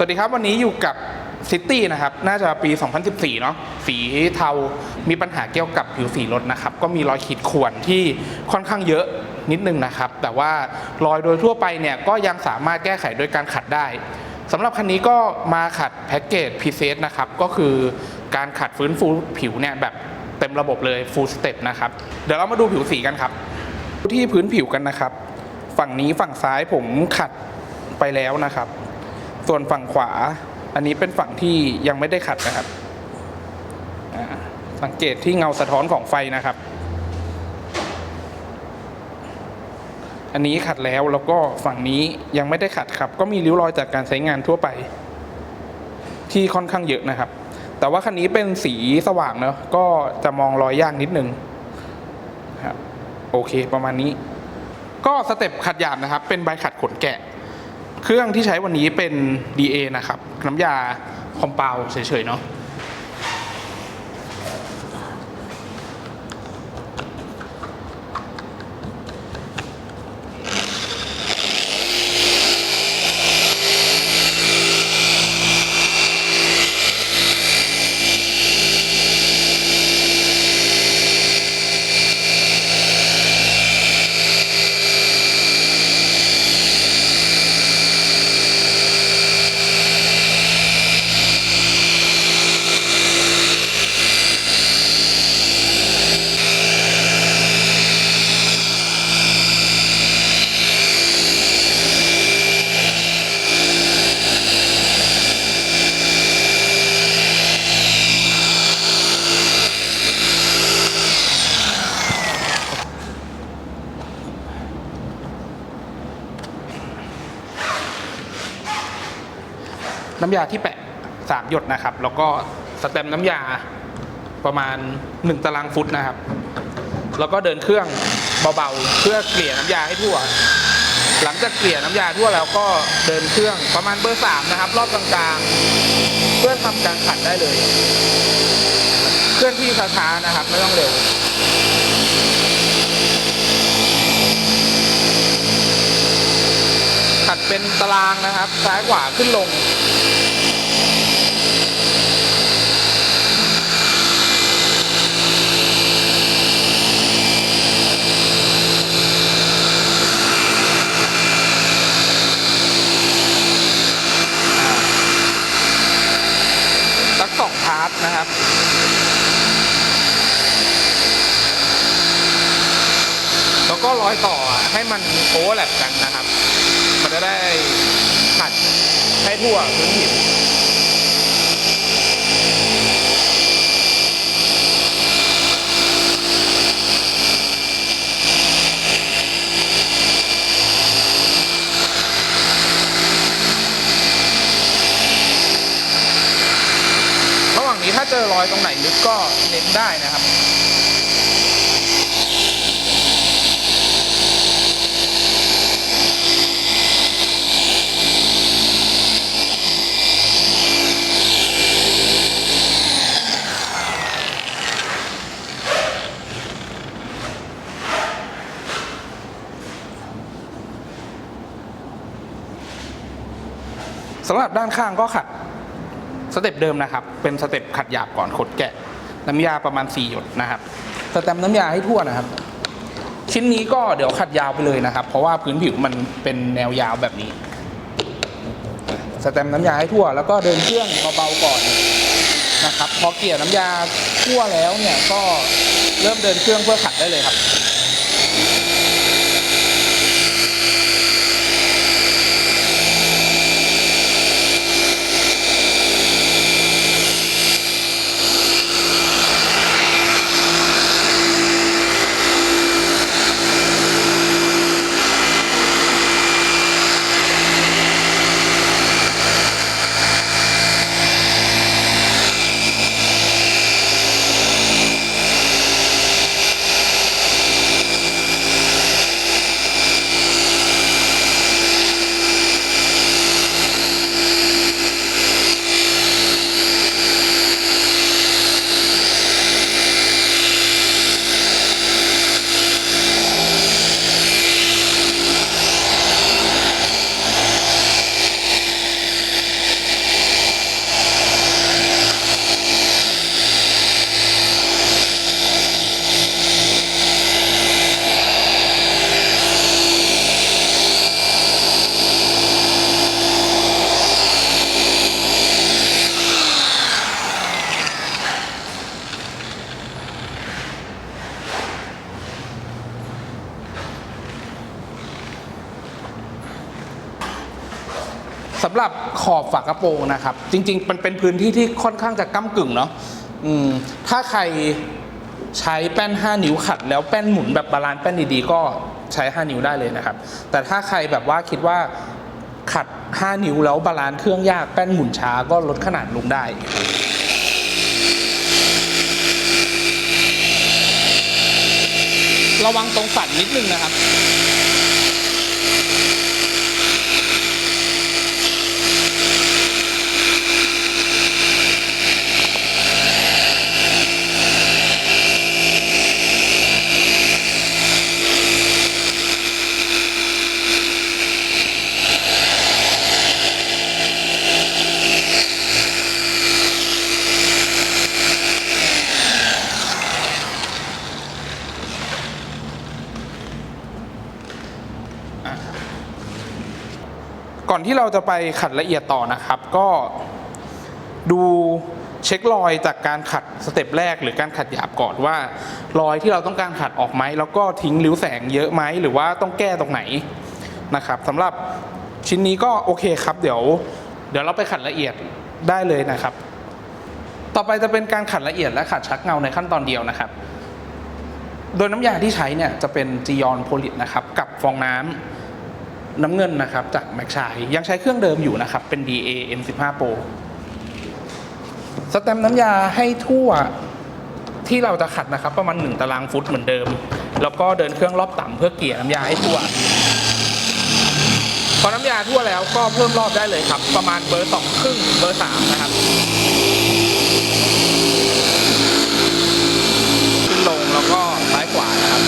สวัสดีครับวันนี้อยู่กับซิตี้นะครับน่าจะปี 2014 เนาะสีเทา มีปัญหาเกี่ยวกับผิวสีรถนะครับ ก็มีรอยขีดข่วนที่ค่อนข้างเยอะนิดนึงนะครับ แต่ว่ารอยโดยทั่วไปเนี่ยก็ยังสามารถแก้ไขโดยการขัดได้สำหรับคันนี้ก็มาขัดแพ็กเกจพ c เซนะครับ ก็คือการขัดฟื้นฟูผิวเนี่ยแบบเต็มระบบเลย full step นะครับ เดี๋ยวเรามาดูผิวสีกันครับ ที่พื้นผิวกันนะครับ ฝั่งนี้ฝั่งซ้ายผมขัดไปแล้วนะครับ ส่วนฝั่งขวา อันนี้เป็นฝั่งที่ยังไม่ได้ขัดนะครับ สังเกตที่เงาสะท้อนของไฟนะครับ อันนี้ขัดแล้วแล้วก็ฝั่งนี้ยังไม่ได้ขัดครับ ก็มีริ้วรอยจากการใช้งานทั่วไป ที่ค่อนข้างเยอะนะครับ แต่ว่าคันนี้เป็นสีสว่างเนอะก็จะมองรอยยากนิดนึงครับโอเคประมาณนี้ ก็สเต็ปขัดหยาบนะครับ เป็นใบขัดขนแกะ เครื่องที่ใช้วันนี้เป็น DA นะครับ น้ำยาคอมเปาเฉยๆเนาะ น้ำยาที่แปะสามหยดนะครับ แล้วก็สแตมป์น้ำยาประมาณ 1 ตารางฟุตนะครับ แล้วก็เดินเครื่องเบาๆ เพื่อเกลี่ยน้ำยาให้ทั่ว หลังจากเกลี่ยน้ำยาทั่วแล้วก็เดินเครื่องประมาณเบอร์สามนะครับ รอบกลางๆ เพื่อทำการขัดได้เลย เคลื่อนที่ช้าๆนะครับ ไม่ต้องเร็ว ขัด เป็นตารางนะครับ ซ้ายขวาขึ้นลง สักสองพาร์ทนะครับแล้วก็ร้อยต่อให้มันโอเวอร์แลปกันนะครับ มันจะได้ขัดให้ ทั่วพื้นผิวระหว่างนี้ถ้าเจอรอยตรงไหนลึกก็เน้นได้นะครับ สำหรับด้านข้างก็ขัดสเต็ปเดิมนะครับ เป็นสเต็ปขัดหยาบก่อนขดแกะ น้ำยาประมาณ 4 หยดนะครับสแตมป์น้ำยาให้ทั่วนะครับ ชิ้นนี้ก็เดี๋ยวขัดยาวไปเลยนะครับ เพราะว่าพื้นผิวมันเป็นแนวยาวแบบนี้สแตมป์น้ำยาให้ทั่ว แล้วก็เดินเครื่องเบาๆก่อนนะครับ พอเกลี่ยน้ำยาทั่วแล้วเนี่ยก็เริ่มเดินเครื่องเพื่อขัดได้เลยครับ สำหรับขอบฝากระโปรงนะครับ จริง ๆ มันเป็นพื้นที่ที่ค่อนข้างจะก้ากึ่งเนาะถ้าใครใช้แป้น 5 นิ้วขัด แล้วแป้นหมุนแบบบาลานซ์แป้นดีๆก็ใช้ 5 นิ้วได้เลยนะครับ แต่ถ้าใครแบบว่าคิดว่าขัด 5 นิ้วแล้วบาลานซ์เครื่องยากแป้นหมุนช้าก็ลดขนาดลงได้ระวังตรงสันนิดนึงนะครับ ก่อนที่เราจะไปขัดละเอียดต่อนะครับ ก็ดูเช็ครอยจากการขัดสเต็ปแรกหรือการขัดหยาบก่อนว่ารอยที่เราต้องการขัดออกไหมแล้วก็ทิ้งริ้วแสงเยอะไหมหรือว่าต้องแก้ตรงไหนนะครับสำหรับชิ้นนี้ก็โอเคครับ เดี๋ยว เดี๋ยวเราไปขัดละเอียดได้เลยนะครับ ต่อไปจะเป็นการขัดละเอียดและขัดชักเงาในขั้นตอนเดียวนะครับ โดยน้ำยาที่ใช้เนี่ยจะเป็นจียอนโพลิตนะครับ กับฟองน้ำ น้ำเงินนะครับจากแม็กชายยังใช้เครื่องเดิมอยู่นะครับ เป็น DA M15 Pro สแตมน้ำยาให้ทั่วที่เราจะขัดนะครับ ประมาณ 1 ตารางฟุตเหมือนเดิม แล้วก็เดินเครื่องรอบต่ำเพื่อเกลี่ยน้ำยาให้ทั่ว พอน้ำยาทั่วแล้วก็เพิ่มรอบได้เลยครับ ประมาณเบอร์สองครึ่งเบอร์สามนะครับ ขึ้นลงแล้วก็ซ้ายขวานะครับ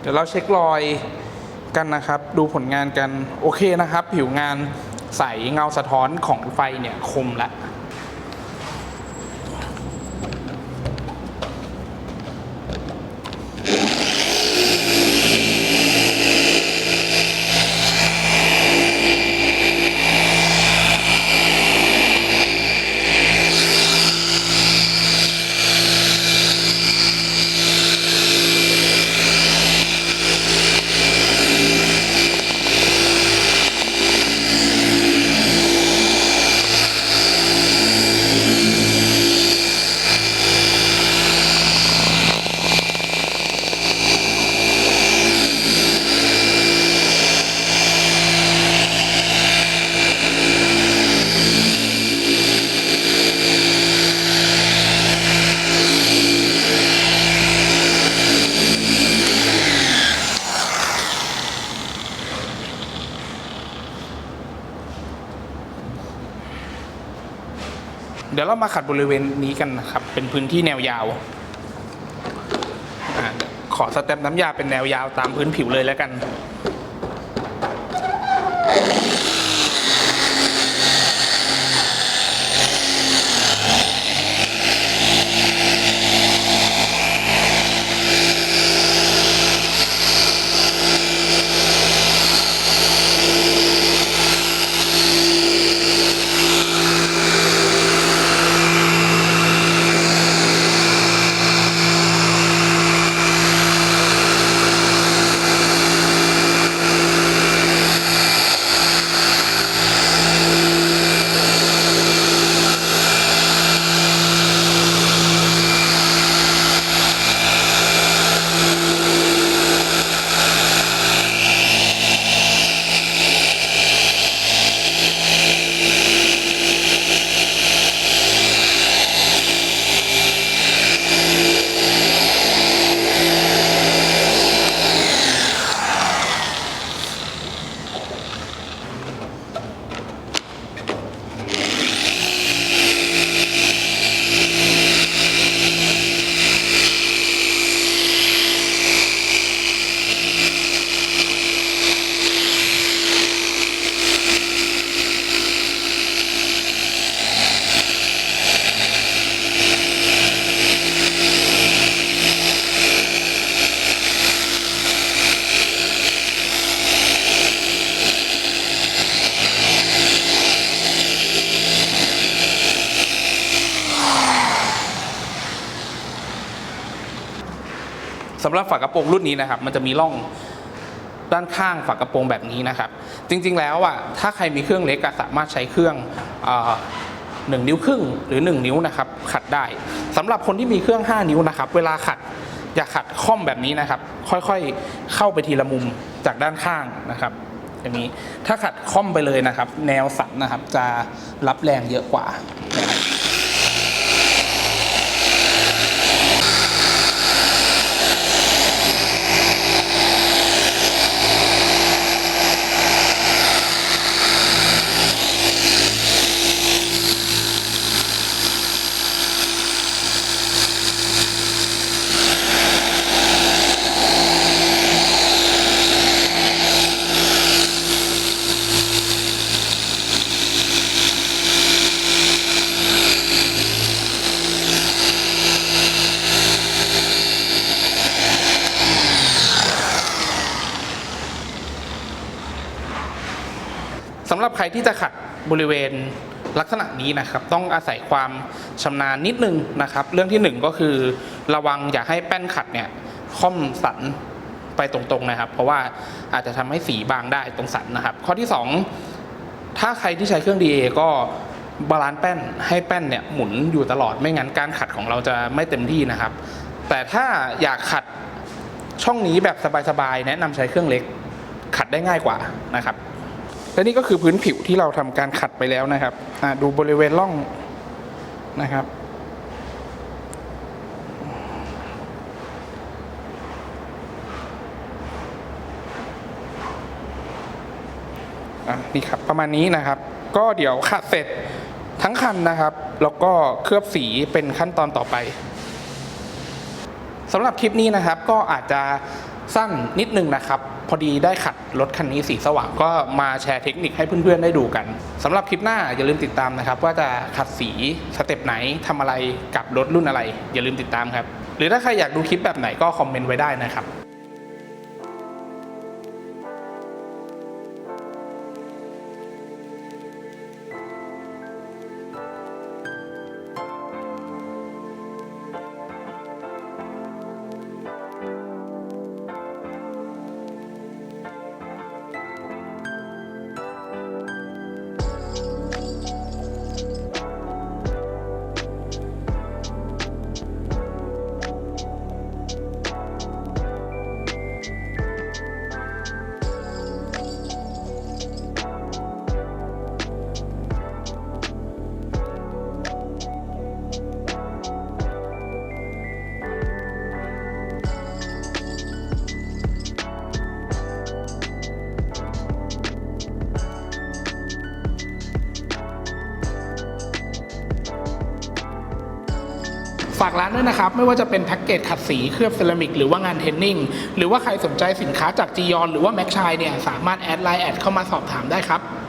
เดี๋ยวเราเช็ครอยกันนะครับ ดูผลงานกันโอเคนะครับ ผิวงานใสเงาสะท้อนของไฟเนี่ยคมแล้ว ยวเรามาขัดบริเวณนี้กันนะครับ เป็นพื้นที่แนวยาว ขอสเต็ปน้ำยาเป็นแนวยาวตามพื้นผิวเลยแล้วกัน หรับฝากระโปรงรุ่นนี้นะครับ มันจะมีร่องด้านข้างฝากระโปรงแบบนี้นะครับ จริงๆแล้วอะถ้าใครมีเครื่องเล็กสามารถใช้เครื่องหนึ่งนิ้วครึ่งหรือ 1 นิ้วนะครับขัดได้สำหรับคนที่มีเครื่อง 5 นิ้วนะครับ เวลาขัดอย่าขัดค่อมแบบนี้นะครับ ค่อยๆเข้าไปทีละมุมจากด้านข้างนะครับอย่างนี้ถ้าขัดค่อมไปเลยนะครับ แนวสันนะครับ จะรับแรงเยอะกว่านะครับ รับใครที่จะขัดบริเวณลักษณะนี้นะครับ ต้องอาศัยความชำนาญนิดนึงนะครับ เรื่องที่หนึ่งก็คือระวังอย่าให้แป้นขัดเนี่ยค่อมสันไปตรงๆนะครับ เพราะว่าอาจจะทำให้สีบางได้ตรงสันนะครับ ข้อที่สองถ้าใครที่ใช้เครื่อง DA ก็บาลานซ์แป้นให้แป้นเนี่ยหมุนอยู่ตลอดไม่งั้นการขัดของเราจะไม่เต็มที่นะครับ แต่ถ้าอยากขัดช่องนี้แบบสบายๆแนะนำใช้เครื่องเล็กขัดได้ง่ายกว่านะครับ และนี่ก็คือพื้นผิวที่เราทำการขัดไปแล้วนะครับดูบริเวณร่องนะครับ นี่ครับประมาณนี้นะครับ ก็เดี๋ยวขัดเสร็จทั้งคันนะครับ แล้วก็เคลือบสีเป็นขั้นตอนต่อไป สำหรับคลิปนี้นะครับก็อาจจะสั้นนิดนึงนะครับ พอดีได้ขัดรถคันนี้สีสว่างก็มาแชร์เทคนิคให้เพื่อนๆได้ดูกันสำหรับคลิปหน้าอย่าลืมติดตามนะครับ ว่าจะขัดสีสเต็ปไหนทำอะไรกับรถรุ่นอะไร อย่าลืมติดตามครับ หรือถ้าใครอยากดูคลิปแบบไหนก็คอมเมนต์ไว้ได้นะครับ นะครับไม่ว่าจะเป็นแพ็กเกจขัดสีเคลือบเซรามิกหรือว่างานเทนนิ่งหรือว่าใครสนใจสินค้าจากจียอนหรือว่าแม็กชายเนี่ยสามารถแอดไลน์แอดเข้ามาสอบถามได้ครับ